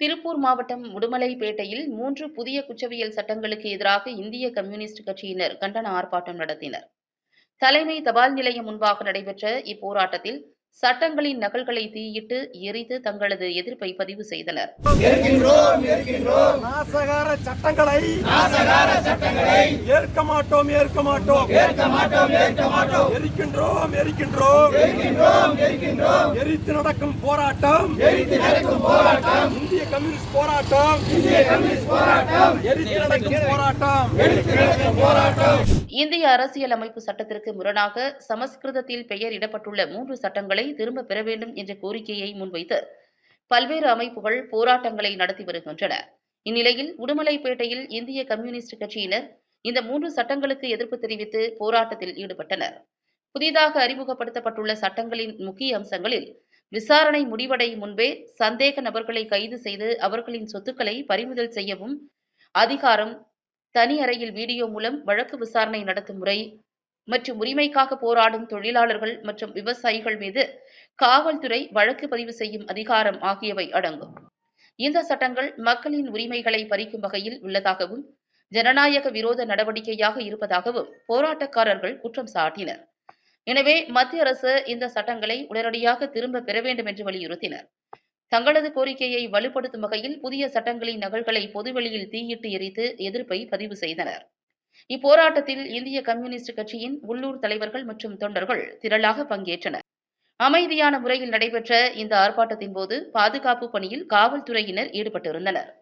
திருப்பூர் மாவட்டம் உடுமலைப்பேட்டையில் மூன்று புதிய குற்றவியல் சட்டங்களுக்கு எதிராக இந்திய கம்யூனிஸ்ட் கட்சியினர் கண்டன ஆர்ப்பாட்டம் நடத்தினர். தலைமை தபால் நிலையம் முன்பாக நடைபெற்ற இப்போராட்டத்தில் சட்டங்களின் நகல்களை தீயிட்டு எரித்து தங்களது எதிர்ப்பை பதிவு செய்தனர். நாசகார சட்டங்களை ஏற்க மாட்டோம் ஏற்க மாட்டோம். எரிக்கின்றோம் எரிக்கின்றோம். எரித்து நடக்கும் போராட்டம். இந்திய கம்யூனிஸ்ட் போராட்டம். எரித்து நடக்கும் போராட்டம். இந்திய அரசியல் அமைப்பு சட்டத்திற்கு முரணாக சமஸ்கிருதத்தில் பெயர் இடப்பட்டுள்ள மூன்று சட்டங்களை திரும்ப பெற வேண்டும் என்ற கோரிக்கையை முன்வைத்து பல்வேறு அமைப்புகள் போராட்டங்களை நடத்தி வருகின்றன. இந்நிலையில் உடுமலைப்பேட்டையில் இந்திய கம்யூனிஸ்ட் கட்சியினர் இந்த மூன்று சட்டங்களுக்கு எதிர்ப்பு தெரிவித்து போராட்டத்தில் ஈடுபட்டனர். புதிதாக அறிமுகப்படுத்தப்பட்டுள்ள சட்டங்களின் முக்கிய அம்சங்களில் விசாரணை முடிவடையும் முன்பே சந்தேக நபர்களை கைது செய்து அவர்களின் சொத்துக்களை பறிமுதல் செய்யவும் அதிகாரம் தனி அறையில் வீடியோ மூலம் வழக்கு விசாரணை நடத்தும் முறை மற்றும் உரிமைக்காக போராடும் தொழிலாளர்கள் மற்றும் விவசாயிகள் மீது காவல்துறை வழக்கு பதிவு செய்யும் அதிகாரம் ஆகியவை அடங்கும். இந்த சட்டங்கள் மக்களின் உரிமைகளை பறிக்கும் வகையில் உள்ளதாகவும் ஜனநாயக விரோத நடவடிக்கையாக இருப்பதாகவும் போராட்டக்காரர்கள் குற்றம் சாட்டினர். எனவே மத்திய அரசு இந்த சட்டங்களை உடனடியாக திரும்ப பெற வேண்டும் என்று வலியுறுத்தினர். தங்களது கோரிக்கையை வலுப்படுத்தும் வகையில் புதிய சட்டங்களின் நகல்களை பொதுவெளியில் தீயிட்டு எரித்து எதிர்ப்பை பதிவு செய்தனர். இப்போராட்டத்தில் இந்திய கம்யூனிஸ்ட் கட்சியின் உள்ளூர் தலைவர்கள் மற்றும் தொண்டர்கள் திரளாக பங்கேற்றனர். அமைதியான முறையில் நடைபெற்ற இந்த ஆர்ப்பாட்டத்தின் போது பாதுகாப்பு பணியில் காவல்துறையினர் ஈடுபட்டிருந்தனர்.